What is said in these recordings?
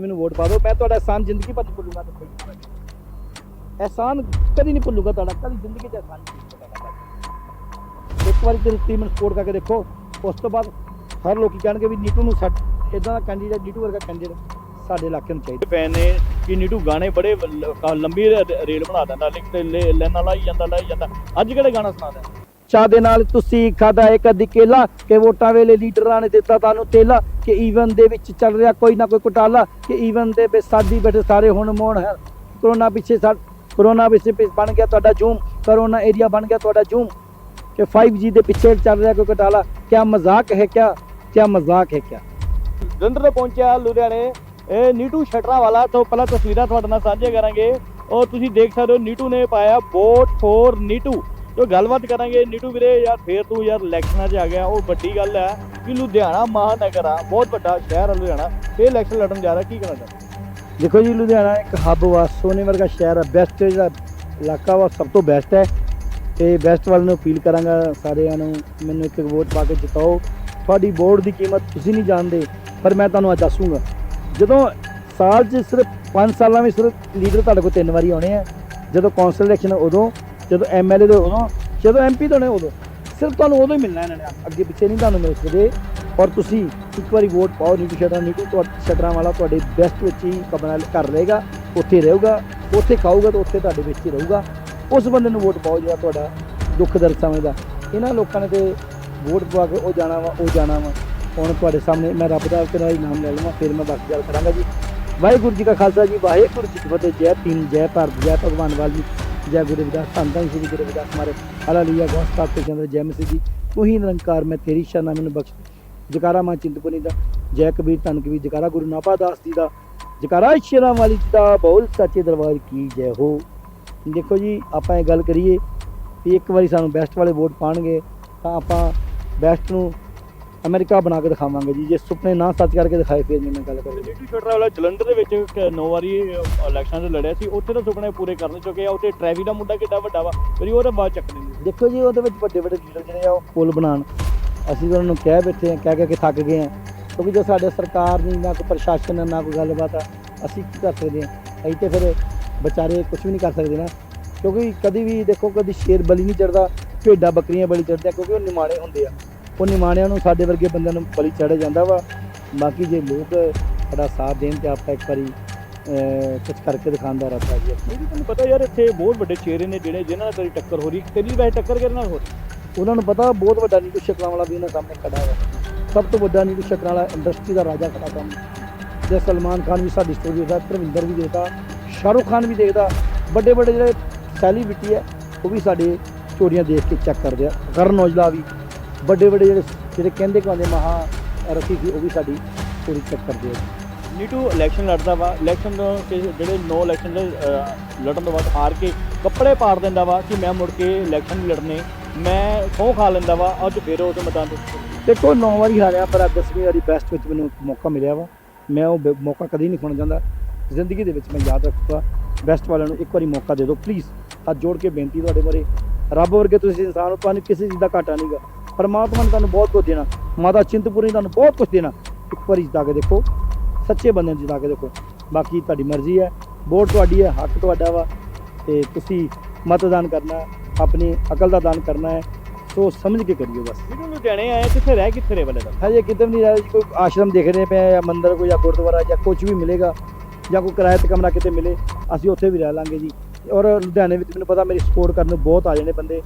ਮੈਨੂੰ ਵੋਟ ਪਾ ਦਿਓ, ਮੈਂ ਤੁਹਾਡਾ ਅਹਿਸਾਨ ਜ਼ਿੰਦਗੀ ਭਰ ਭੁੱਲੂਗਾ ਤੇ ਅਹਿਸਾਨ ਕਦੀ ਨਹੀਂ ਭੁੱਲੂਗਾ ਤੁਹਾਡਾ, ਕਦੀ ਜ਼ਿੰਦਗੀ 'ਚ ਅਹਿਸਾਨ ਨਹੀਂ ਇੱਕ ਵਾਰੀ ਤੁਸੀਂ ਟੀਮ ਨੂੰ ਸਪੋਰਟ ਕਰਕੇ ਦੇਖੋ, ਉਸ ਤੋਂ ਬਾਅਦ ਹਰ ਲੋਕੀ ਕਹਿਣਗੇ ਵੀ ਨੀਟੂ ਨੂੰ ਸੱਟ ਇਦਾਂ ਦਾ ਕੈਂਡੀਡੇਟ ਨੀਟੂ ਵਰਗਾ ਕੈਂਡੀਡੇਟ ਸਾਡੇ ਇਲਾਕੇ ਨੂੰ ਚਾਹੀਦਾ। ਫੈਨ ਨੇ ਕਿ ਨੀਟੂ ਗਾਣੇ ਬੜੇ ਲੰਬੀ ਰੇਲ ਬਣਾ ਦਿੰਦਾ, ਲਿਖ ਤੇ ਲੈਣਾ ਲਾਈ ਜਾਂਦਾ ਲਾਈ ਜਾਂਦਾ। ਅੱਜ ਕਿਹੜੇ ਗਾਣਾ ਸੁਣਾਦਾ ਚਾਹ ਦੇ ਨਾਲ ਤੁਸੀਂ ਖਾਦਾ ਇੱਕ ਅੱਧੀ ਕੇਲਾ ਕਿ ਵੋਟਾਂ ਵੇਲੇ ਲੀਡਰਾਂ ਨੇ ਦਿੱਤਾ ਤੁਹਾਨੂੰ ਤੇਲਾ ਕਿ ਈਵਨ ਦੇ ਵਿੱਚ ਚੱਲ ਰਿਹਾ ਕੋਈ ਨਾ ਕੋਈ ਘੁਟਾਲਾ ਕਿ ਈਵਨ ਦੇ ਵਿੱਚ ਸਾਡੀ ਬੈਠੇ ਸਾਰੇ ਹੁਣ ਮੋਣ ਹੈ। ਕਰੋਨਾ ਪਿੱਛੇ ਸਾ ਕਰੋਨਾ ਪਿੱਛੇ ਪਿ- ਬਣ ਗਿਆ ਤੁਹਾਡਾ ਜੂਮ ਕਰੋਨਾ ਏਰੀਆ ਬਣ ਗਿਆ ਤੁਹਾਡਾ ਜੂਮ ਕਿ 5G ਦੇ ਪਿੱਛੇ ਚੱਲ ਰਿਹਾ ਕੋਈ ਘੁਟਾਲਾ, ਕਿਆ ਮਜ਼ਾਕ ਹੈ ਕਿਆ ਕਿਆ ਮਜ਼ਾਕ ਹੈ ਕਿਆ। ਜਲੰਧਰ ਪਹੁੰਚਿਆ ਲੁਧਿਆਣੇ, ਇਹ ਨੀਟੂ ਸ਼ਟਰਾ ਵਾਲਾ ਤੋਂ ਪਹਿਲਾਂ ਤਸਵੀਰਾਂ ਤੁਹਾਡੇ ਨਾਲ ਸਾਂਝੀਆਂ ਕਰਾਂਗੇ। ਔਰ ਤੁਸੀਂ ਦੇਖ ਸਕਦੇ ਹੋ ਨੀਟੂ ਨੇ ਪਾਇਆ ਵੋਟ ਫੋਰ ਨੀਟੂ। ਜੋ ਗੱਲਬਾਤ ਕਰਾਂਗੇ ਨੀਟੂ ਵੀਰੇ, ਯਾਰ ਫੇਰ ਤੂੰ ਯਾਰ ਇਲੈਕਸ਼ਨਾਂ 'ਚ ਆ ਗਿਆ, ਉਹ ਵੱਡੀ ਗੱਲ ਹੈ ਕਿ ਲੁਧਿਆਣਾ ਮਹਾਨਗਰ ਆ, ਬਹੁਤ ਵੱਡਾ ਸ਼ਹਿਰ ਆ ਲੁਧਿਆਣਾ ਇਹ ਇਲੈਕਸ਼ਨ ਲੜਨ ਜਾ ਰਿਹਾ, ਕੀ ਕਹਿਣਾ ਚਾਹੁੰਦਾ? ਦੇਖੋ ਜੀ, ਲੁਧਿਆਣਾ ਇੱਕ ਹੱਬ ਵਾ, ਸੋਨੇ ਵਰਗਾ ਸ਼ਹਿਰ ਆ ਬੈਸਟ ਜਿਹੜਾ ਇਲਾਕਾ ਵਾ, ਸਭ ਤੋਂ ਬੈਸਟ ਹੈ ਤੇ ਬੈਸਟ ਵੱਲ ਨੂੰ ਅਪੀਲ ਕਰਾਂਗਾ ਸਾਰਿਆਂ ਨੂੰ, ਮੈਨੂੰ ਇੱਕ ਵੋਟ ਪਾ ਕੇ ਜਿਤਾਓ। ਤੁਹਾਡੀ ਵੋਟ ਦੀ ਕੀਮਤ ਤੁਸੀਂ ਨਹੀਂ ਜਾਣਦੇ, ਪਰ ਮੈਂ ਤੁਹਾਨੂੰ ਅੱਜ ਦੱਸੂਗਾ, ਜਦੋਂ ਸਾਲ 'ਚ ਸਿਰਫ 5 ਸਾਲਾਂ ਵਿੱਚ ਸਿਰਫ ਲੀਡਰ ਤੁਹਾਡੇ ਕੋਲ ਤਿੰਨ ਵਾਰੀ ਆਉਣੇ ਆ, ਜਦੋਂ ਕੌਂਸਲ ਇਲੈਕਸ਼ਨ ਉਦੋਂ ਜਦੋਂ ਐਮਐਲਏ ਦੇ ਉਦੋਂ, ਜਦੋਂ ਐਮਪੀ ਦੇ ਹੋਣੇ ਉਦੋਂ, ਸਿਰਫ ਤੁਹਾਨੂੰ ਉਦੋਂ ਹੀ ਮਿਲਣਾ ਇਹਨਾਂ ਨੇ, ਅੱਗੇ ਪਿੱਛੇ ਨਹੀਂ ਤੁਹਾਨੂੰ ਮਿਲ ਸਕਦੇ। ਔਰ ਤੁਸੀਂ ਇੱਕ ਵਾਰੀ ਵੋਟ ਪਾਓ ਨੀਟੂ ਸ਼ਟਰਾਂ ਨੀਟੂ ਤੁਹਾਡੇ ਸ਼ਟਰਾਂ ਵਾਲਾ ਤੁਹਾਡੇ ਬੈਸਟ ਵਿੱਚ ਹੀ ਕਮਰਾ ਘਰ ਰਹੇਗਾ ਉੱਥੇ ਰਹੂਗਾ, ਉੱਥੇ ਖਾਊਗਾ ਤਾਂ ਉੱਥੇ ਤੁਹਾਡੇ ਵਿੱਚ ਹੀ ਰਹੂਗਾ। ਉਸ ਬੰਦੇ ਨੂੰ ਵੋਟ ਪਾਓ ਜਿਹੜਾ ਤੁਹਾਡਾ ਦੁੱਖ ਦਰਦ ਸਮਝਦਾ। ਇਹਨਾਂ ਲੋਕਾਂ ਨੇ ਤੇ ਵੋਟ ਪਵਾ ਕੇ ਉਹ ਜਾਣਾ ਵਾ, ਉਹ ਜਾਣਾ ਵਾ। ਹੁਣ ਤੁਹਾਡੇ ਸਾਹਮਣੇ ਮੈਂ ਰੱਬ ਦਾ ਤੇਰਾ ਹੀ ਨਾਮ ਲੈ ਲਵਾਂ, ਫਿਰ ਮੈਂ ਬਾਕੀ ਗੱਲ ਕਰਾਂਗਾ ਜੀ। ਵਾਹਿਗੁਰੂ ਜੀ ਕਾ ਖਾਲਸਾ ਜੀ, ਵਾਹਿਗੁਰੂ ਜੀ ਕੀ ਫਤਿਹ, ਜੈ ਭੀਮ, ਜੈ ਭਾਰਤ, ਜੈ ਭਗਵਾਨ ਵਾਲੀ ਜੈ ਗੁਰੂ ਰਵਿਦਾਸ, ਧੰਨ ਧੰਨ ਸ੍ਰੀ ਗੁਰੂ ਰਵਿਦਾਸ ਮਾਰੇ ਹਾਲੇਲੂਇਆ ਗੋਸਤਾ ਤੇ ਚੰਦਰ ਜੈ ਮਸੀਹ ਜੀ। ਉਹੀ ਹੀ ਨਿਰੰਕਾਰ, ਮੈਂ ਤੇਰੀ ਸ਼ਰਨ, ਮੈਨੂੰ ਬਖਸ਼ ਜਕਾਰਾ ਮਾਂ ਚਿੰਤਪੁਰਨੀ ਦਾ, ਜੈ ਕਬੀਰ ਧੰਨ ਕਬੀਰ, ਜਕਾਰਾ ਗੁਰੂ ਨਾਪਾ ਦਾਸ ਜੀ ਦਾ, ਜਕਾਰਾ ਸ਼ੇਰਾਂ ਵਾਲੀ ਜੀ ਦਾ, ਬੋਲ ਸੱਚੇ ਦਰਬਾਰ ਕੀ ਜੈ ਹੋ। ਦੇਖੋ ਜੀ, ਆਪਾਂ ਇਹ ਗੱਲ ਕਰੀਏ ਵੀ ਇੱਕ ਵਾਰੀ ਸਾਨੂੰ ਬੈਸਟ ਵਾਲੇ ਵੋਟ ਪਾਣਗੇ, ਤਾਂ ਆਪਾਂ ਬੈਸਟ ਨੂੰ ਅਮਰੀਕਾ ਬਣਾ ਕੇ ਦਿਖਾਵਾਂਗੇ ਜੀ ਜੇ ਸੁਪਨੇ ਨਾ ਸੱਚ ਕਰਕੇ ਦਿਖਾਏ ਫਿਰ ਮੈਂ ਗੱਲ ਕਰਾਂਗਾ ਨੀਟੂ ਸ਼ਟਰਾ ਵਾਲਾ ਜਲੰਧਰ ਦੇ ਵਿੱਚ ਇੱਕ ਨੌ ਵਾਰੀ ਇਲੈਕਸ਼ਨ 'ਚ ਲੜਿਆ ਸੀ ਉੱਥੇ ਤਾਂ ਸੁਪਨੇ ਪੂਰੇ ਕਰਨ ਚੁੱਕੇ ਆ ਉੱਥੇ ਟ੍ਰੈਵੀ ਦਾ ਮੁੰਡਾ ਕਿੱਡਾ ਵੱਡਾ ਵਾ ਫਿਰ ਉਹਦੇ ਬਾਅਦ ਚੱਕ ਦਿੰਦੇ ਦੇਖੋ ਜੀ ਉਹਦੇ ਵਿੱਚ ਵੱਡੇ ਵੱਡੇ ਲੀਡਰ ਜਿਹੜੇ ਆ ਉਹ ਪੁਲ ਬਣਾਉਣ। ਅਸੀਂ ਤਾਂ ਉਹਨਾਂ ਨੂੰ ਕਹਿ ਬੈਠੇ ਆ ਕਹਿ ਕਹਿ ਕੇ ਥੱਕ ਗਏ ਆ। ਕਿਉਂਕਿ ਜੋ ਸਾਡੇ ਸਰਕਾਰ ਨਹੀਂ ਨਾ ਕੋਈ ਪ੍ਰਸ਼ਾਸਨ ਹੈ, ਨਾ ਕੋਈ ਗੱਲਬਾਤ ਆ ਅਸੀਂ ਕੀ ਕਰ ਸਕਦੇ ਆ? ਅਸੀਂ ਤੇ ਫਿਰ ਵਿਚਾਰੇ ਕੁਝ ਵੀ ਨਹੀਂ ਕਰ ਸਕਦੇ ਨਾ। ਕਿਉਂਕਿ ਕਦੀ ਵੀ ਦੇਖੋ ਕਦੀ ਸ਼ੇਰ ਬਲੀ ਨਹੀਂ ਚੜਦਾ ਭੇਡਾਂ ਬੱਕਰੀਆਂ ਬਲੀ ਚੜਦੇ ਕਿਉਂਕਿ ਉਹ ਨਿਮਾਣੇ ਹੁੰਦੇ ਆ। ਉਹ ਨਿਮਾਣਿਆਂ ਨੂੰ ਸਾਡੇ ਵਰਗੇ ਬੰਦਿਆਂ ਨੂੰ ਬਲੀ ਚੜ੍ਹ ਜਾਂਦਾ ਵਾ। ਬਾਕੀ ਜੇ ਲੋਕ ਸਾਡਾ ਸਾਥ ਦੇਣ ਤੇ ਆਪਾਂ ਇੱਕ ਵਾਰੀ ਕੁਝ ਕਰਕੇ ਦਿਖਾਉਂਦਾ ਰਹਤਾ ਜੀ ਇਹ ਵੀ ਤੁਹਾਨੂੰ ਪਤਾ ਯਾਰ ਇੱਥੇ ਬਹੁਤ ਵੱਡੇ ਚਿਹਰੇ ਨੇ ਜਿਹੜੇ ਜਿਨ੍ਹਾਂ ਨਾਲ ਤੇਰੀ ਟੱਕਰ ਹੋ ਰਹੀ ਤੇਰੀ ਵੈਸੇ ਟੱਕਰ ਕਿਹਦੇ ਨਾਲ ਹੋ ਰਹੀ? ਉਹਨਾਂ ਨੂੰ ਪਤਾ ਬਹੁਤ ਵੱਡਾ ਨੀਟੂ ਸ਼ਕਲਾਂ ਵਾਲਾ ਵੀ ਇਹਨਾਂ ਸਾਹਮਣੇ ਖੜਾ ਹੈ। ਸਭ ਤੋਂ ਵੱਡਾ ਨੀਟੂ ਸ਼ਕਲਾਂ ਵਾਲਾ ਇੰਡਸਟਰੀ ਦਾ ਰਾਜਾ ਖੜਾ ਕੰਮ। ਜੇ ਸਲਮਾਨ ਖਾਨ ਵੀ ਸਾਡੀ ਸਟੋਰੀ ਦੇਖਦਾ ਧਰਮਿੰਦਰ ਵੀ ਦੇਖਦਾ ਸ਼ਾਹਰੁਖ ਖਾਨ ਵੀ ਦੇਖਦਾ ਵੱਡੇ ਵੱਡੇ ਜਿਹੜੇ ਸੈਲੀਬ੍ਰਿਟੀ ਹੈ ਉਹ ਵੀ ਸਾਡੇ ਸਟੋਰੀਆਂ ਦੇਖ ਕੇ ਚੈੱਕ ਕਰਦੇ ਆ। ਕਰਨ ਔਜਲਾ ਵੀ। ਵੱਡੇ ਵੱਡੇ ਜਿਹੜੇ ਜਿਹੜੇ ਕਹਿੰਦੇ ਕਹਿੰਦੇ ਮਹਾ ਰਫੀ ਸੀ ਉਹ ਵੀ ਸਾਡੀ ਸਟੋਰੀ ਚੈੱਕ ਕਰਦੇ ਆ ਨੀਟੂ ਇਲੈਕਸ਼ਨ ਲੜਦਾ ਵਾ। ਇਲੈਕਸ਼ਨ ਤੋਂ ਜਿਹੜੇ ਨੋ ਇਲੈਕਸ਼ਨ ਦੇ ਲੜਨ ਤੋਂ ਬਾਅਦ ਹਾਰ ਕੇ ਕੱਪੜੇ ਪਾੜ ਦਿੰਦਾ ਵਾ ਕਿ ਮੈਂ ਮੁੜ ਕੇ ਇਲੈਕਸ਼ਨ ਨਹੀਂ ਲੜਨੇ। ਮੈਂ ਖੋਹ ਖਾ ਲੈਂਦਾ ਵਾ ਅੱਜ ਫਿਰ ਮੈਦਾਨ ਤੇ। ਦੇਖੋ ਨੌ ਵਾਰੀ ਹਾਰਿਆ ਪਰ ਅੱਜ ਦਸਵੀਂ ਵਾਰੀ ਬੈਸਟ ਵਿੱਚ ਮੈਨੂੰ ਮੌਕਾ ਮਿਲਿਆ ਵਾ। ਮੈਂ ਉਹ ਮੌਕਾ ਕਦੀ ਨਹੀਂ ਖੋਣਾ ਚਾਹੁੰਦਾ ਜ਼ਿੰਦਗੀ ਦੇ ਵਿੱਚ ਮੈਂ ਯਾਦ ਰੱਖੂਗਾ। ਬੈਸਟ ਵਾਲਿਆਂ ਨੂੰ ਇੱਕ ਵਾਰੀ ਮੌਕਾ ਦੇ ਦਿਓ ਪਲੀਜ਼ ਹੱਥ ਜੋੜ ਕੇ ਬੇਨਤੀ ਤੁਹਾਡੇ ਬਾਰੇ। ਰੱਬ ਵਰਗੇ ਤੁਸੀਂ ਇਨਸਾਨ ਹੋ ਤੁਹਾਨੂੰ ਕਿਸੇ ਚੀਜ਼ ਦਾ ਘਾਟਾ ਨਹੀਂਗਾ ਪਰਮਾਤਮਾ ਨੇ ਤੁਹਾਨੂੰ ਬਹੁਤ ਕੁਝ ਦੇਣਾ। ਮਾਤਾ ਚਿੰਤਪੁਰਨੀ ਨੇ ਤੁਹਾਨੂੰ ਬਹੁਤ ਕੁਝ ਦੇਣਾ। ਇੱਕ ਵਾਰੀ ਜਿਤਾ ਕੇ ਦੇਖੋ। ਸੱਚੇ ਬੰਦੇ ਨੂੰ ਜਿਤਾ ਕੇ ਦੇਖੋ। ਬਾਕੀ ਤੁਹਾਡੀ ਮਰਜ਼ੀ ਹੈ। ਵੋਟ ਤੁਹਾਡੀ ਹੈ ਹੱਕ ਤੁਹਾਡਾ ਵਾ। ਤੇ ਤੁਸੀਂ ਮਤਦਾਨ ਕਰਨਾ ਆਪਣੀ ਅਕਲ ਦਾ ਦਾਨ ਕਰਨਾ ਹੈ। ਸੋਚ ਸਮਝ ਕੇ ਕਰਿਓ ਬਸ। ਨੀਟੂ ਲੁਧਿਆਣੇ ਆਏ ਕਿੱਥੇ ਰਹਿ ਕਿੱਥੇ ਰੇ ਵਾਲੇ ਦਾ? ਹਜੇ ਕਿਤੇ ਨਹੀਂ ਰਿਹਾ ਜੀ ਕੋਈ ਆਸ਼ਰਮ ਦੇਖ ਰਹੇ ਪਏ ਜਾਂ ਮੰਦਿਰ ਕੋਈ ਜਾਂ ਗੁਰਦੁਆਰਾ ਜਾਂ ਕੁਝ ਵੀ ਮਿਲੇਗਾ। ਜਾਂ ਕੋਈ ਕਿਰਾਏ ਤੇ ਕਮਰਾ ਕਿਤੇ ਮਿਲੇ ਅਸੀਂ ਉੱਥੇ ਵੀ ਰਹਿ ਲਾਂਗੇ ਜੀ। ਔਰ ਲੁਧਿਆਣੇ ਵਿੱਚ ਮੈਨੂੰ ਪਤਾ ਮੇਰੀ ਸਪੋਰਟ ਕਰਨ ਨੂੰ ਬਹੁਤ ਆ ਜਾਣੇ ਬੰਦੇ।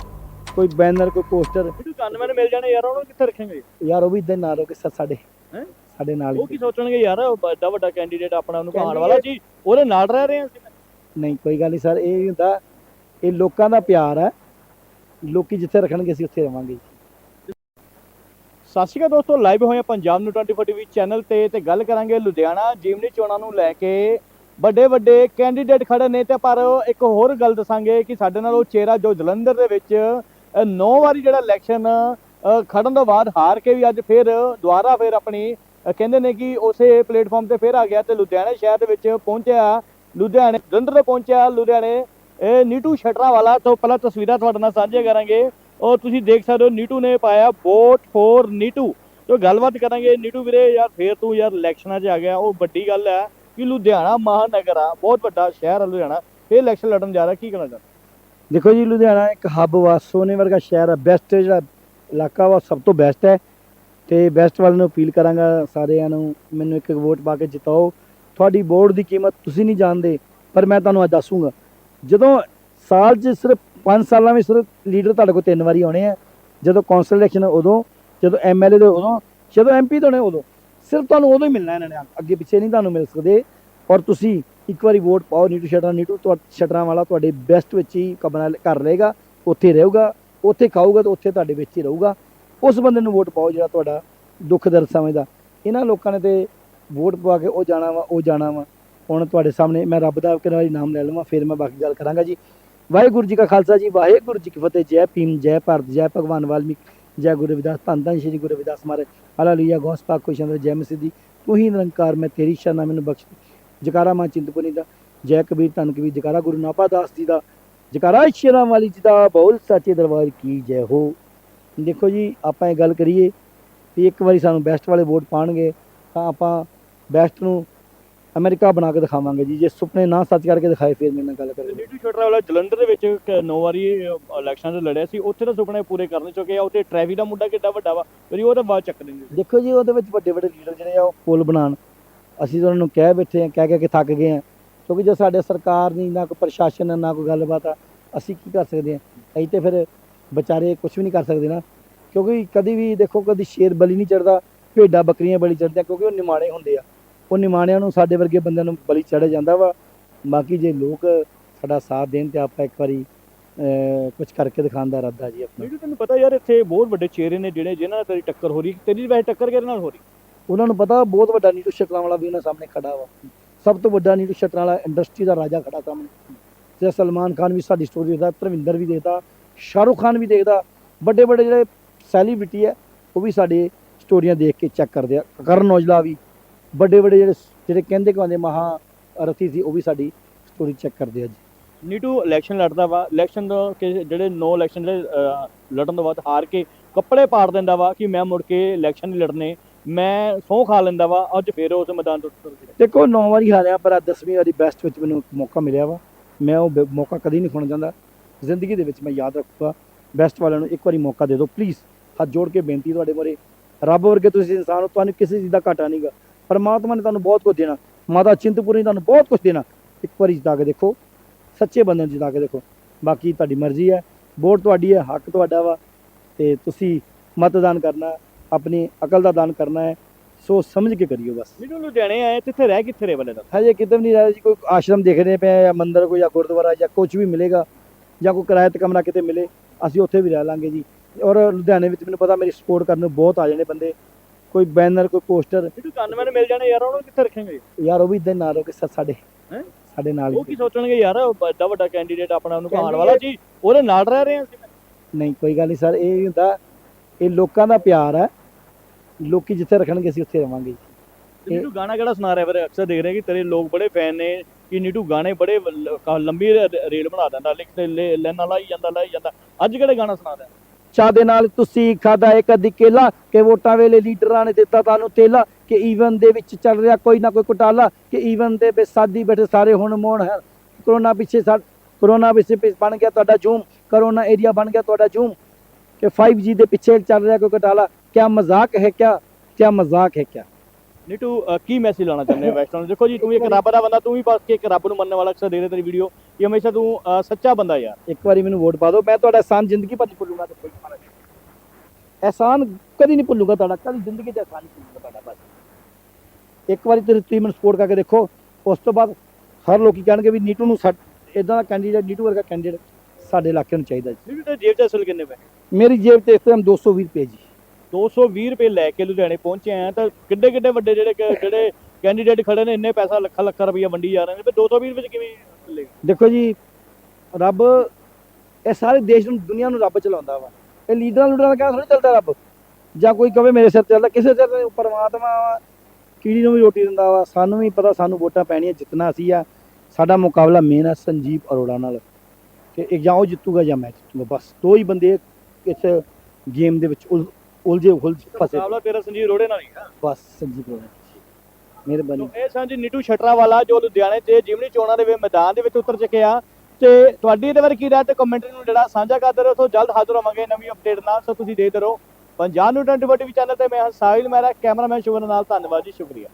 ਕੋਈ ਬੈਨਰ ਕੋਈ ਪੋਸਟਰ ਨੀਟੂ ਕੰਨ ਮੈਨ ਮਿਲ ਜਾਣੇ ਯਾਰ ਉਹਨੂੰ ਕਿੱਥੇ ਰੱਖेंगे ਯਾਰ ਉਹ ਵੀ ਇਦਾਂ ਨਾਲ ਰੋਕੇ ਸਾਡੇ ਹੈਂ? ਸਾਡੇ ਨਾਲ ਉਹ ਕੀ ਹੀ ਸੋਚਣਗੇ ਯਾਰ ਉਹ ਵੱਡਾ ਵੱਡਾ ਕੈਂਡੀਡੇਟ ਆਪਣਾ ਉਹਨੂੰ ਕਹਾਣ ਵਾਲਾ ਜੀ ਉਹਦੇ ਨਾਲ ਰਹਿ ਰਹੇ ਹਾਂ ਅਸੀਂ। ਨਹੀਂ ਕੋਈ ਗੱਲ ਨਹੀਂ ਸਰ ਇਹ ਹੀ ਹੁੰਦਾ। ਇਹ ਲੋਕਾਂ ਦਾ ਪਿਆਰ ਹੈ। ਲੋਕੀ ਜਿੱਥੇ ਰੱਖਣਗੇ ਅਸੀਂ ਉੱਥੇ ਰਵਾਂਗੇ ਸਤਿ ਸ਼੍ਰੀ ਅਕਾਲ ਦੋਸਤੋ ਲਾਈਵ ਹੋਏ ਪੰਜਾਬ ਨੂੰ 24 ਟੀਵੀ ਚੈਨਲ ਤੇ ਤੇ ਗੱਲ ਕਰਾਂਗੇ ਲੁਧਿਆਣਾ ਜੀਵਨੀ ਚੋਣਾਂ ਨੂੰ ਲੈ ਕੇ। ਵੱਡੇ ਵੱਡੇ ਕੈਂਡੀਡੇਟ ਖੜੇ ਨੇ ਤੇ ਪਰ ਇੱਕ ਹੋਰ ਗੱਲ ਦੱਸਾਂਗੇ ਕਿ ਸਾਡੇ ਨਾਲ ਉਹ ਚਿਹਰਾ ਜੋ ਜਲੰਧਰ ਦੇ ਵਿੱਚ 9 ਵਾਰੀ ਜਿਹੜਾ ਇਲੈਕਸ਼ਨ ਖੜਨ ਤੋਂ ਬਾਅਦ ਹਾਰ ਕੇ ਵੀ ਅੱਜ ਫਿਰ ਦੁਬਾਰਾ ਫਿਰ ਆਪਣੀ ਕਹਿੰਦੇ ਨੇ ਕਿ ਉਸੇ ਪਲੇਟਫਾਰਮ ਤੇ ਫਿਰ ਆ ਗਿਆ ਤੇ ਲੁਧਿਆਣਾ ਸ਼ਹਿਰ ਦੇ ਵਿੱਚ ਪਹੁੰਚਿਆ, ਲੁਧਿਆਣੇ ਜਲੰਧਰ ਤੋਂ ਪਹੁੰਚਿਆ, ਲੁਧਿਆਣੇ, ਇਹ ਨੀਟੂ ਸ਼ਟਰਾ ਵਾਲਾ ਤੋਂ ਪਹਿਲਾਂ ਤਸਵੀਰਾਂ ਤੁਹਾਡੇ ਨਾਲ ਸਾਂਝੀਆਂ ਕਰਾਂਗੇ। ਔਰ ਤੁਸੀਂ ਦੇਖ ਸਕਦੇ ਹੋ ਨੀਟੂ ਨੇ ਪਾਇਆ ਵੋਟ ਫੋਰ ਨੀਟੂ। ਜੋ ਗੱਲਬਾਤ ਕਰਾਂਗੇ, ਨੀਟੂ ਵੀਰੇ, ਯਾਰ ਫੇਰ ਤੂੰ ਯਾਰ ਇਲੈਕਸ਼ਨਾਂ 'ਚ ਆ ਗਿਆ, ਉਹ ਵੱਡੀ ਗੱਲ ਹੈ ਕਿ ਲੁਧਿਆਣਾ ਮਹਾਨਗਰ ਆ, ਬਹੁਤ ਵੱਡਾ ਸ਼ਹਿਰ ਆ ਲੁਧਿਆਣਾ ਇਹ ਇਲੈਕਸ਼ਨ ਲੜਨ ਜਾ ਰਿਹਾ, ਕੀ ਕਹਿਣਾ ਚਾਹੁੰਦਾ? ਦੇਖੋ ਜੀ, ਲੁਧਿਆਣਾ ਇੱਕ ਹੱਬ ਵਾ, ਸੋਨੇ ਵਰਗਾ ਸ਼ਹਿਰ ਆ ਬੈਸਟ ਜਿਹੜਾ ਇਲਾਕਾ ਵਾ ਸਭ ਤੋਂ ਬੈਸਟ ਹੈ। ਤੇ ਬੈਸਟ ਵਾਲਿਆਂ ਨੂੰ ਅਪੀਲ ਕਰਾਂਗਾ ਸਾਰਿਆਂ ਨੂੰ। ਮੈਨੂੰ ਇੱਕ ਵੋਟ ਪਾ ਕੇ ਜਿਤਾਓ। ਤੁਹਾਡੀ ਵੋਟ ਦੀ ਕੀਮਤ ਤੁਸੀਂ ਨਹੀਂ ਜਾਣਦੇ, ਪਰ ਮੈਂ ਤੁਹਾਨੂੰ ਅੱਜ ਦੱਸੂਗਾ। ਜਦੋਂ ਸਾਲ 'ਚ ਸਿਰਫ 5 ਸਾਲਾਂ ਵਿੱਚ ਸਿਰਫ ਲੀਡਰ ਤੁਹਾਡੇ ਕੋਲ ਤਿੰਨ ਵਾਰੀ ਆਉਣੇ ਆ, ਜਦੋਂ ਕੌਂਸਲ ਇਲੈਕਸ਼ਨ ਉਦੋਂ, ਜਦੋਂ ਐਮਐਲਏ ਦੇ ਉਦੋਂ, ਜਦੋਂ ਐਮਪੀ ਦੇ ਹੋਣੇ ਉਦੋਂ, ਸਿਰਫ ਤੁਹਾਨੂੰ ਉਦੋਂ ਹੀ ਮਿਲਣਾ ਇਹਨਾਂ ਨੇ, ਅੱਗੇ ਪਿੱਛੇ ਨਹੀਂ ਤੁਹਾਨੂੰ ਮਿਲ ਸਕਦੇ। ਔਰ ਤੁਸੀਂ ਇੱਕ ਵਾਰੀ ਵੋਟ ਪਾਓ, ਨੀਟੂ ਸ਼ਟਰਾਂ, ਨੀਟੂ ਤੁਹਾ, ਸ਼ਟਰਾਂ ਵਾਲਾ ਤੁਹਾਡੇ ਬੈਸਟ ਵਿੱਚ ਹੀ ਕਮਰਾ ਘਰ ਰਹੇਗਾ, ਉੱਥੇ ਰਹੂਗਾ ਉੱਥੇ ਖਾਊਗਾ ਤਾਂ ਉੱਥੇ ਤੁਹਾਡੇ ਵਿੱਚ ਹੀ ਰਹੂਗਾ। ਉਸ ਬੰਦੇ ਨੂੰ ਵੋਟ ਪਾਓ ਜਿਹੜਾ ਤੁਹਾਡਾ ਦੁੱਖ ਦਰਦ ਸਮਝਦਾ। ਇਹਨਾਂ ਲੋਕਾਂ ਨੇ ਤੇ ਵੋਟ ਪਵਾ ਕੇ ਉਹ ਜਾਣਾ ਵਾ, ਉਹ ਜਾਣਾ ਵਾ। ਹੁਣ ਤੁਹਾਡੇ ਸਾਹਮਣੇ ਮੈਂ ਰੱਬ ਦਾ ਕਿਹੜਾ ਵਾਰੀ ਨਾਮ ਲੈ ਲਵਾਂ, ਫਿਰ ਮੈਂ ਬਾਕੀ ਗੱਲ ਕਰਾਂਗਾ ਜੀ। ਵਾਹਿਗੁਰੂ ਜੀ ਕਾ ਖਾਲਸਾ ਜੀ, ਵਾਹਿਗੁਰੂ ਜੀ ਕੀ ਫਤਿਹ, ਜੈ ਭੀਮ, ਜੈ ਭਾਰਤ, ਜੈ ਭਗਵਾਨ ਵਾਲਮੀਕ, ਜੈ ਗੁਰੂ ਰਵਿਦਾਸ। ਧੰਨ ਧੰਨ ਸ਼੍ਰੀ ਗੁਰੂ ਰਵਿਦਾਸ ਮਹਾਰਾਜ। ਹਾਲੇਲੂਇਆ ਗੋਸ ਪਾਕ ਕੋਈ ਜੈ ਮਸੀਹ ਤੂੰ ਹੀ ਨਿਰੰਕਾਰ, ਮੈਂ ਤੇਰੀ ਸ਼ਰਨਾ, ਮੈਨੂੰ ਬਖਸ਼ ਜਕਾਰਾ ਮਾਂ ਚਿੰਤਪੁਰਨੀ ਦਾ ਜੈ ਕਬੀਰ ਧੰਨ ਕਬੀਰ ਜਕਾਰਾ ਗੁਰੂ ਨਾਪਾ ਦਾਸ ਜੀ ਦਾ ਜਕਾਰਾ ਸ਼ੇਰਾਂ ਵਾਲੀ ਜੀ ਦਾ ਬੋਲ ਸੱਚੇ ਦਰਬਾਰ ਕੀ ਜੈ ਹੋ। ਦੇਖੋ ਜੀ ਆਪਾਂ ਇਹ ਗੱਲ ਕਰੀਏ ਵੀ ਇੱਕ ਵਾਰੀ ਸਾਨੂੰ ਬੈਸਟ ਵਾਲੇ ਵੋਟ ਪਾਣਗੇ ਤਾਂ ਆਪਾਂ ਬੈਸਟ ਨੂੰ ਅਮਰੀਕਾ ਬਣਾ ਕੇ ਦਿਖਾਵਾਂਗੇ ਜੀ। ਜੇ ਸੁਪਨੇ ਨਾ ਸੱਚ ਕਰਕੇ ਦਿਖਾਏ ਫਿਰ ਮੇਰੇ ਨਾਲ ਗੱਲ ਕਰੇ। ਨੀਟੂ ਸ਼ਟਰਾ ਵਾਲਾ ਜਲੰਧਰ ਦੇ ਵਿੱਚ ਇੱਕ ਨੌ ਵਾਰੀ ਇਲੈਕਸ਼ਨ 'ਚ ਲੜਿਆ ਸੀ ਉੱਥੇ ਤਾਂ ਸੁਪਨੇ ਪੂਰੇ ਕਰਨੇ ਚੁੱਕੇ ਆ ਉੱਥੇ ਟ੍ਰੈਫਿਕ ਦਾ ਮੁੱਦਾ ਕਿੱਡਾ ਵੱਡਾ ਵਾ ਫਿਰ ਉਹ ਤਾਂ ਬਾਅਦ ਚੱਕ ਦੇਣਗੇ ਦੇਖੋ ਜੀ ਉਹਦੇ ਵਿੱਚ ਵੱਡੇ ਵੱਡੇ ਲੀਡਰ ਜਿਹੜੇ ਆ ਉਹ ਪੁਲ ਬਣਾਉਣ ਅਸੀਂ ਤਾਂ ਉਹਨਾਂ ਨੂੰ ਕਹਿ ਬੈਠੇ ਆ ਕਹਿ ਕਹਿ ਕੇ ਥੱਕ ਗਏ ਆ ਕਿਉਂਕਿ ਜੇ ਸਾਡੇ ਸਰਕਾਰ ਨਹੀਂ ਨਾ ਕੋਈ ਪ੍ਰਸ਼ਾਸਨ ਹੈ, ਨਾ ਕੋਈ ਗੱਲਬਾਤ ਆ ਅਸੀਂ ਕੀ ਕਰ ਸਕਦੇ ਆ ਅਸੀਂ ਤੇ ਫਿਰ ਵਿਚਾਰੇ ਕੁਝ ਵੀ ਨਹੀਂ ਕਰ ਸਕਦੇ ਨਾ। ਕਿਉਂਕਿ ਕਦੀ ਵੀ ਦੇਖੋ ਕਦੀ ਸ਼ੇਰ ਬਲੀ ਨਹੀਂ ਚੜਦਾ ਭੇਡਾਂ ਬੱਕਰੀਆਂ ਬਲੀ ਚੜਦੀਆਂ ਕਿਉਂਕਿ ਉਹ ਨਿਮਾਣੇ ਹੁੰਦੇ ਆ। ਉਹ ਨਿਮਾਣਿਆਂ ਨੂੰ ਸਾਡੇ ਵਰਗੇ ਬੰਦਿਆਂ ਨੂੰ ਬਲੀ ਚੜ੍ਹ ਜਾਂਦਾ ਵਾ। ਬਾਕੀ ਜੇ ਲੋਕ ਸਾਡਾ ਸਾਥ ਦੇਣ ਤੇ ਆਪਾਂ ਇੱਕ ਵਾਰੀ ਕੁਝ ਕਰਕੇ ਦਿਖਾਉਣ ਦਾ ਇਰਾਦਾ ਜੀ ਆਪਣਾ। ਨੀਟੂ ਤੈਨੂੰ ਪਤਾ ਯਾਰ ਇੱਥੇ ਬਹੁਤ ਵੱਡੇ ਚਿਹਰੇ ਨੇ ਜਿਹੜੇ ਜਿਨ੍ਹਾਂ ਨਾਲ ਤੇਰੀ ਟੱਕਰ ਹੋ ਰਹੀ ਤੇਰੀ ਵੈਸੇ ਟੱਕਰ ਕਿਹਦੇ ਨਾਲ ਹੋ ਰਹੀ? ਉਹਨਾਂ ਨੂੰ ਪਤਾ ਬਹੁਤ ਵੱਡਾ ਨੀਟੂ ਸ਼ਟਰਾਂ ਵਾਲਾ ਵੀ ਉਹਨਾਂ ਸਾਹਮਣੇ ਖੜਾ ਵਾ। ਸਭ ਤੋਂ ਵੱਡਾ ਨੀਟੂ ਸ਼ਟਰਾਂ ਵਾਲਾ ਇੰਡਸਟਰੀ ਦਾ ਰਾਜਾ ਖੜਾ ਸਾਹਮਣੇ। ਤੇ ਸਲਮਾਨ ਖਾਨ ਵੀ ਸਾਡੀ ਸਟੋਰੀ ਦੇਖਦਾ, ਧਰਮਿੰਦਰ ਵੀ ਦੇਖਦਾ, ਸ਼ਾਹਰੁਖ ਖਾਨ ਵੀ ਦੇਖਦਾ। ਵੱਡੇ ਵੱਡੇ ਜਿਹੜੇ ਸੈਲੀਬ੍ਰਿਟੀ ਹੈ, ਉਹ ਵੀ ਸਾਡੇ ਸਟੋਰੀਆਂ ਦੇਖ ਕੇ ਚੈੱਕ ਕਰਦੇ ਆ। ਕਰਨ ਔਜਲਾ ਵੀ ਵੱਡੇ ਵੱਡੇ ਜਿਹੜੇ ਜਿਹੜੇ ਕਹਿੰਦੇ ਕਹਿੰਦੇ ਮਹਾ ਰਥੀ ਸੀ, ਉਹ ਵੀ ਸਾਡੀ ਸਟੋਰੀ ਚੈੱਕ ਕਰਦੇ ਆ ਜੀ। ਨੀਟੂ ਇਲੈਕਸ਼ਨ ਲੜਦਾ ਵਾ। ਇਲੈਕਸ਼ਨ ਦਾ ਕਿ ਜਿਹੜੇ ਨੋ ਇਲੈਕਸ਼ਨ ਜਿਹੜੇ ਲੜਨ ਤੋਂ ਬਾਅਦ ਹਾਰ ਕੇ ਕੱਪੜੇ ਪਾੜ ਦਿੰਦਾ ਵਾ ਕਿ ਮੈਂ ਮੁੜ ਕੇ ਇਲੈਕਸ਼ਨ ਨਹੀਂ ਲੜਨੇ। ਮੈਂ ਸਹੁੰ ਖਾ ਲੈਂਦਾ ਵਾ, ਅੱਜ ਫੇਰ ਉਸ ਮੈਦਾਨ ਤੋਂ ਤੁਰ ਗਿਆ। ਦੇਖੋ, ਨੌ ਵਾਰੀ ਹਾਰਿਆ, ਪਰ 10ਵੀਂ ਵਾਰੀ ਬੈਸਟ ਵਿੱਚ ਮੈਨੂੰ ਇੱਕ ਮੌਕਾ ਮਿਲਿਆ ਵਾ। ਮੈਂ ਉਹ ਬ- ਮੌਕਾ ਕਦੀ ਨਹੀਂ ਖੁਣ ਚਾਹੁੰਦਾ ਜ਼ਿੰਦਗੀ ਦੇ ਵਿੱਚ ਮੈਂ ਯਾਦ ਰੱਖੂਗਾ। ਬੈਸਟ ਵਾਲਿਆਂ ਨੂੰ ਇੱਕ ਵਾਰੀ ਮੌਕਾ ਦੇ ਦਿਓ ਪਲੀਜ਼ ਹੱਥ ਜੋੜ ਕੇ ਬੇਨਤੀ ਤੁਹਾਡੇ ਮੋਰੇ। ਰੱਬ ਵਰਗੇ ਤੁਸੀਂ ਇਨਸਾਨ ਹੋ, ਤੁਹਾਨੂੰ ਕਿਸੇ ਚੀਜ਼ ਦਾ ਘਾਟਾ ਨਹੀਂਗਾ ਪਰਮਾਤਮਾ ਨੇ ਤੁਹਾਨੂੰ ਬਹੁਤ ਕੁਝ ਦੇਣਾ। ਮਾਤਾ ਚਿੰਤਪੁਰਨੀ ਨੇ ਤੁਹਾਨੂੰ ਬਹੁਤ ਕੁਝ ਦੇਣਾ। ਇੱਕ ਵਾਰੀ ਜਿਤਾ ਕੇ ਦੇਖੋ। ਸੱਚੇ ਬੰਦੇ ਨੂੰ ਜਿਤਾ ਕੇ ਦੇਖੋ। ਬਾਕੀ ਤੁਹਾਡੀ ਮਰਜ਼ੀ ਹੈ। ਵੋਟ ਤੁਹਾਡੀ ਹੈ, ਹੱਕ ਤੁਹਾਡਾ ਵਾ। ਤੇ ਤੁਸੀਂ ਮਤਦਾਨ ਕਰਨਾ। ਆਪਣੀ ਅਕਲ ਦਾ ਦਾਨ ਕਰਨਾ ਹੈ ਸੋਚ ਸਮਝ ਕੇ ਕਰਿਓ ਬਸ। ਨੀਟੂ ਲੁਧਿਆਣੇ ਆਏ ਤੇ ਇੱਥੇ ਰਹਿ ਕਿੱਥੇ ਰੇ ਬਲੇ ਦਾ? ਹਜੇ ਕਿਤੇ ਵੀ ਨਹੀਂ ਰਿਹਾ ਜੀ ਕੋਈ ਆਸ਼ਰਮ ਦੇਖਦੇ ਪਏ ਆ ਜਾਂ ਮੰਦਿਰ ਕੋਈ ਜਾਂ ਗੁਰਦੁਆਰਾ ਜਾਂ ਕੁਝ ਵੀ ਮਿਲੇਗਾ ਜਾਂ ਕੋਈ ਕਿਰਾਏ ਤੇ ਕਮਰਾ ਕਿਤੇ ਮਿਲੇ ਅਸੀਂ ਉੱਥੇ ਵੀ ਰਹਿ ਲਾਂਗੇ ਜੀ। ਔਰ ਲੁਧਿਆਣੇ ਵਿੱਚ ਮੈਨੂੰ ਪਤਾ ਮੇਰੀ ਸਪੋਰਟ ਕਰਨ ਨੂੰ ਬਹੁਤ ਆ ਜਾਣੇ ਬੰਦੇ। ਕੋਈ ਬੈਨਰ ਕੋਈ ਪੋਸਟਰ ਕੰਨਮੈਨ ਮਿਲ ਜਾਣੇ ਯਾਰ ਉਹਨੂੰ ਕਿੱਥੇ ਰੱਖेंगे ਯਾਰ ਉਹ ਵੀ ਇਦਾਂ ਨਾਲ ਹੋ ਕੇ ਸਾ- ਸਾਡੇ ਹੈਂ? ਸਾਡੇ ਨਾਲ ਉਹ ਕੀ ਸੋਚਣਗੇ ਯਾਰ ਵੱਡਾ ਵੱਡਾ ਕੈਂਡੀਡੇਟ ਆਪਣਾ ਉਹਨੂੰ ਭਾਣ ਵਾਲਾ ਜੀ ਉਹਦੇ ਨਾਲ ਰਹਿ ਰਹੇ ਅਸੀਂ। ਨਹੀਂ ਕੋਈ ਗੱਲ ਨਹੀਂ ਸਰ ਇਹ ਹੁੰਦਾ ਇਹ ਲੋਕਾਂ ਦਾ ਪਿਆਰ ਹੈ। ਲੋਕੀ ਜਿੱਥੇ ਰੱਖਣਗੇ ਅਸੀਂ ਉੱਥੇ ਰਵਾਂਗੇ ਤੇ ਨੀਟੂ ਗਾਣਾ ਕਿਹੜਾ ਸੁਣਾ ਰਿਹਾ ਫਿਰ ਅਕਸਰ ਦੇਖ ਰਹੇ ਕਿ ਤੇਰੇ ਲੋਕ ਬੜੇ ਫੈਨ ਨੇ ਕਿ ਨੀਟੂ ਗਾਣੇ ਬੜੇ ਲ- ਕ- ਲੰਬੀ ਰੇ- ਰੇਲ ਬਣਾ ਦਿੰਦਾ ਲਿਖਦੇ ਲੈਣਾ ਲਾਈ ਜਾਂਦਾ ਲਾਈ ਜਾਂਦਾ। ਅੱਜ ਕਿਹੜੇ ਗਾਣਾ ਸੁਣਾ ਰਿਹਾ? ਚਾਹ ਦੇ ਨਾਲ ਤੁਸੀਂ ਖਾਦਾ ਇੱਕ ਅੱਧੀ ਕੇਲਾ ਕਿ ਵੋਟਾਂ ਵੇਲੇ ਲੀਡਰਾਂ ਨੇ ਦਿੱਤਾ ਤੁਹਾਨੂੰ ਤੇਲਾ ਕਿ ਈਵਨ ਦੇ ਵਿੱਚ ਚੱਲ ਰਿਹਾ ਕੋਈ ਨਾ ਕੋਈ ਘੁਟਾਲਾ ਕਿ ਈਵਨ ਦੇ ਵਿੱਚ ਸਾਦੀ ਬੈਠੇ ਸਾਰੇ ਹੁਣ ਮੋਣ ਹੈ। ਕਰੋਨਾ ਪਿੱਛੇ ਸਾ ਕਰੋਨਾ ਪਿੱਛੇ ਪਿ- ਬਣ ਗਿਆ ਤੁਹਾਡਾ ਜੂਮ ਕਰੋਨਾ ਏਰੀਆ ਬਣ ਗਿਆ ਤੁਹਾਡਾ ਜੂਮ ਕਿ 5G ਦੇ ਪਿੱਛੇ ਚੱਲ ਰਿਹਾ ਕੋਈ ਘੁਟਾਲਾ ਕਿਆ ਮਜ਼ਾਕ ਹੈ ਕਿਆ ਕਿਆ ਮਜ਼ਾਕ ਹੈ ਕਿਆ? ਨੀਟੂ ਅ, ਕੀ ਮੈਸੇਜ ਲਾਣਾ ਚਾਹੁੰਦੇ ਹੋ ਵੈਸਟਰਨ ਨੂੰ ਦੇਖੋ ਜੀ ਤੂੰ ਇੱਕ ਰੱਬ ਦਾ ਬੰਦਾ ਤੂੰ ਵੀ ਬਸ ਕਿ ਇੱਕ ਰੱਬ ਨੂੰ ਮੰਨਣ ਵਾਲਾ ਅਕਸਰ ਦੇ ਰਹੇ ਤੇਰੀ ਵੀਡੀਓ ਕਿ ਹਮੇਸ਼ਾ ਤੂੰ ਅ, ਸੱਚਾ ਬੰਦਾ ਯਾਰ। ਇੱਕ ਵਾਰੀ ਮੈਨੂੰ ਵੋਟ ਪਾ ਦਿਓ ਮੈਂ ਤੁਹਾਡਾ ਅਹਿਸਾਨ ਜ਼ਿੰਦਗੀ ਭਰ ਨਹੀਂ ਭੁੱਲੂਗਾ ਤੇ ਕੋਈ ਨਹੀਂ। ਅਹਿਸਾਨ ਕਦੀ ਨਹੀਂ ਭੁੱਲੂਗਾ ਤੁਹਾਡਾ ਕਦੀ ਜ਼ਿੰਦਗੀ 'ਚ ਅਹਿਸਾਨ ਨਹੀਂ ਭੁੱਲੂਗਾ ਤੁਹਾਡਾ ਬਸ। ਇੱਕ ਵਾਰੀ ਤੁਸੀਂ ਟੀਮ ਨੂੰ ਸਪੋਰਟ ਕਰਕੇ ਦੇਖੋ ਉਸ ਤੋਂ ਬਾਅਦ ਹਰ ਲੋਕੀ ਕਹਿਣਗੇ ਵੀ ਨੀਟੂ ਨੂੰ ਇਦਾਂ ਦਾ ਕੈਂਡੀਡੇਟ ਨੀਟੂ ਵਰਗਾ ਕੈਂਡੀਡੇਟ ਸਾਡੇ ਇਲਾਕੇ ਨੂੰ ਚਾਹੀਦਾ ਜੀ। ਨੀਟੂ ਤੇ ਜੇਬ ਚ ਅਸਲ ਕਿੰਨੇ ਪਏ ਮੇਰੀ ਜੇਬ ਤੇ ਇਸ ਟਾਈਮ 220 ਰੁਪਏ ਜੀ। 220 ਰੁਪਏ ਲੈ ਕੇ ਲੁਧਿਆਣੇ ਪਹੁੰਚੇ ਆ ਤਾਂ ਕਿੱਡੇ ਕਿੱਡੇ ਵੱਡੇ ਜਿਹੜੇ ਜਿਹੜੇ ਕੈਂਡੀਡੇਟ ਖੜੇ ਨੇ ਇੰਨੇ ਪੈਸਾ ਲੱਖਾਂ ਲੱਖਾਂ ਰੁਪਈਆ ਵੰਡੀ ਜਾ ਰਹੇ ਨੇ ਤੇ 220 ਵਿੱਚ ਕਿਵੇਂ ਦੇਖੋ ਜੀ ਰੱਬ ਇਹ ਸਾਰੇ ਦੇਸ਼ ਨੂੰ ਦੁਨੀਆ ਨੂੰ ਰੱਬ ਚਲਾਉਂਦਾ ਵਾ। ਇਹ ਲੀਡਰਾਂ ਲੂਡਰਾਂ ਦਾ ਕਹਿਣਾ ਥੋੜੀ ਚੱਲਦਾ ਰੱਬ? ਜਾਂ ਕੋਈ ਕਵੇ ਮੇਰੇ ਸਿਰ ਚੱਲਦਾ ਕਿਸੇ ਸਿਰ ਪਰਮਾਤਮਾ ਵਾ, ਕੀੜੀ ਨੂੰ ਵੀ ਰੋਟੀ ਦਿੰਦਾ ਵਾ। ਸਾਨੂੰ ਵੀ ਪਤਾ ਸਾਨੂੰ ਵੋਟਾਂ ਪੈਣੀਆਂ ਜਿੱਤਣਾ ਅਸੀਂ ਆ। ਸਾਡਾ ਮੁਕਾਬਲਾ ਮੇਨ ਆ ਸੰਜੀਵ ਅਰੋੜਾ ਨਾਲ। ਤੇ ਜਾਂ ਉਹ ਜਿੱਤੂਗਾ ਜਾਂ ਮੈਂ ਜਿੱਤੂਗਾ ਬਸ ਦੋ ਹੀ ਬੰਦੇ ਇਸ ਗੇਮ ਦੇ ਵਿੱਚ ਉਲ- ਉਲਝੇ ਉਲਝ ਫਸੇ। ਮੁਕਾਬਲਾ ਤੇਰਾ ਸੰਜੀਵ ਰੋੜੇ ਨਾਲ ਹੀ ਆ। ਬਸ ਸੰਜੀਵ ਅਰੋੜਾ ਮਿਹਰਬਾਨੀ। ਇਹ ਸਨ ਜੀ ਨੀਟੂ ਛਟਰਾ ਵਾਲਾ ਜੋ ਲੁਧਿਆਣੇ 'ਚ ਜਿਮਨੀ ਚੋਣਾਂ ਦੇ ਵਿੱਚ ਮੈਦਾਨ ਦੇ ਵਿੱਚ ਉਤਰ ਚੁੱਕਿਆ ਤੇ ਤੁਹਾਡੀ ਇਹਦੇ ਬਾਰੇ ਕੀ ਰਾਏ ਤੇ ਕਮੈਂਟ ਨੂੰ ਜਿਹੜਾ ਸਾਂਝਾ ਕਰਦੇ ਰਹੋ ਸੋ ਜਲਦ ਹਾਜ਼ਰ ਹੋਵਾਂਗੇ ਨਵੀਂ ਅਪਡੇਟ ਨਾਲ ਸੋ ਤੁਸੀਂ ਦੇਖਦੇ ਰਹੋ। ਪੰਜਾਬ ਨੂੰ 24 ਚੈਨਲ ਤੇ ਮੈਂ ਹਾਂ ਸਾਹਿਲ ਮਹਿਰਾ ਕੈਮਰਾਮੈਨ ਸ਼ੁਭਨ ਨਾਲ ਧੰਨਵਾਦ ਜੀ ਸ਼ੁਕਰੀਆ।